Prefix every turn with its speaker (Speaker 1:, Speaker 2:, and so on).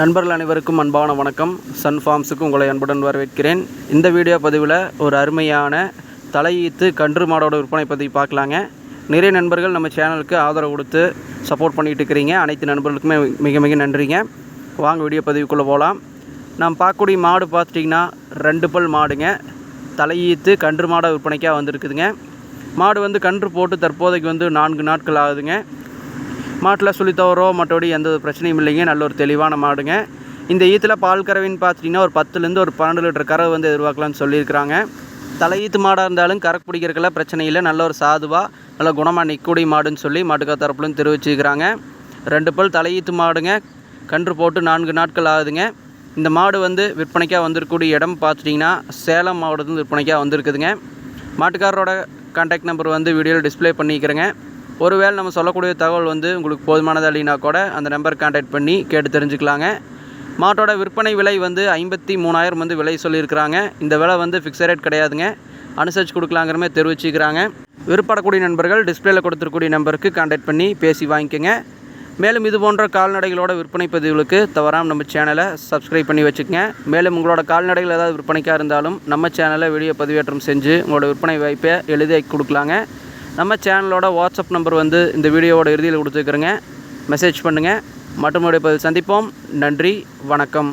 Speaker 1: நண்பர்கள் அனைவருக்கும் அன்பான வணக்கம். சன் ஃபார்ம்ஸுக்கு உங்களை அன்புடன் வரவேற்கிறேன். இந்த வீடியோ பதிவில் ஒரு அருமையான தலையீத்து கன்று மாடோட விற்பனை பற்றி பார்க்கலாங்க. நிறைய நண்பர்கள் நம்ம சேனலுக்கு ஆதரவு கொடுத்து சப்போர்ட் பண்ணிகிட்டு இருக்கிறீங்க. அனைத்து நண்பர்களுக்குமே மிக மிக நன்றிங்க. வாங்க வீடியோ பதிவுக்குள்ளே போகலாம் நாம் பார்க்கக்கூடிய மாடு பார்த்துட்டிங்கன்னா ரெண்டு பல் மாடுங்க. தலையீத்து கன்று மாடை விற்பனைக்காக வந்திருக்குதுங்க. மாடு வந்து கன்று போட்டு தற்போதைக்கு வந்து நான்கு நாட்கள் ஆகுதுங்க. மாட்டில் சுழி தவறோ மற்றபடி எந்த ஒரு பிரச்சனையும் இல்லைங்க. நல்ல ஒரு தெளிவான மாடுங்க. இந்த ஈத்தில் பால் கறவைன்னு பார்த்துட்டிங்கன்னா ஒரு பத்துலேருந்து ஒரு பன்னெண்டு லிட்டர் கறவை வந்து எதிர்பார்க்கலாம்னு சொல்லியிருக்கிறாங்க. தலையீத்து மாடாக இருந்தாலும் கறக்கு பிடிக்கிறதுக்கெல்லாம் பிரச்சனை இல்லை. நல்ல ஒரு சாதுவாக நல்ல குணமாக நிற்கக்கூடிய மாடுன்னு சொல்லி மாட்டுக்கா தரப்புலும் தெரிவிச்சுக்கிறாங்க ரெண்டு பல் தலையீத்து மாடுங்க. கன்று போட்டு நான்கு நாட்கள் ஆகுதுங்க. இந்த மாடு வந்து விற்பனைக்காக வந்திருக்கக்கூடிய இடம் பார்த்துட்டிங்கன்னா சேலம் மாவட்டத்தில் விற்பனைக்காக வந்திருக்குதுங்க. மாட்டுக்காரரோட கான்டாக்ட் நம்பர் வந்து வீடியோவில் டிஸ்ப்ளே பண்ணிக்கிறேங்க. ஒருவேளை நம்ம சொல்லக்கூடிய தகவல் வந்து உங்களுக்கு போதுமானது இல்லைனா கூட அந்த நம்பர் கான்டாக்ட் பண்ணி கேட்டு தெரிஞ்சுக்கலாங்க. மாட்டோட விற்பனை விலை வந்து ஐம்பத்தி மூணாயிரம் வந்து விலை சொல்லியிருக்கிறாங்க. இந்த விலை வந்து ஃபிக்ஸட் ரேட் கிடையாதுங்க. அனுசரித்து கொடுக்கலாங்கிற மாதிரி தெரிவிச்சுக்கிறாங்க. விருப்படக்கூடிய நண்பர்கள் டிஸ்பிளேயில் கொடுத்துருக்கூடிய நம்பருக்கு கான்டாக்ட் பண்ணி பேசி வாங்கிக்கோங்க. மேலும் இது போன்ற கால்நடைகளோட விற்பனை பதிவுகளுக்கு தவறாமல் நம்ம சேனலை சப்ஸ்கிரைப் பண்ணி வச்சுக்கோங்க. மேலும் உங்களோட கால்நடைகள் ஏதாவது விற்பனைக்காக இருந்தாலும் நம்ம சேனலை வீடியோ பதிவேற்றம் செஞ்சு உங்களோட விற்பனை வாய்ப்பை எளிதாக கொடுக்கலாங்க. நம்ம சேனலோட வாட்ஸ்அப் நம்பர் வந்து இந்த வீடியோவோட இறுதியில் கொடுத்துருக்குறேங்க. மெசேஜ் பண்ணுங்கள் மற்றும் பதிவு சந்திப்போம். நன்றி. வணக்கம்.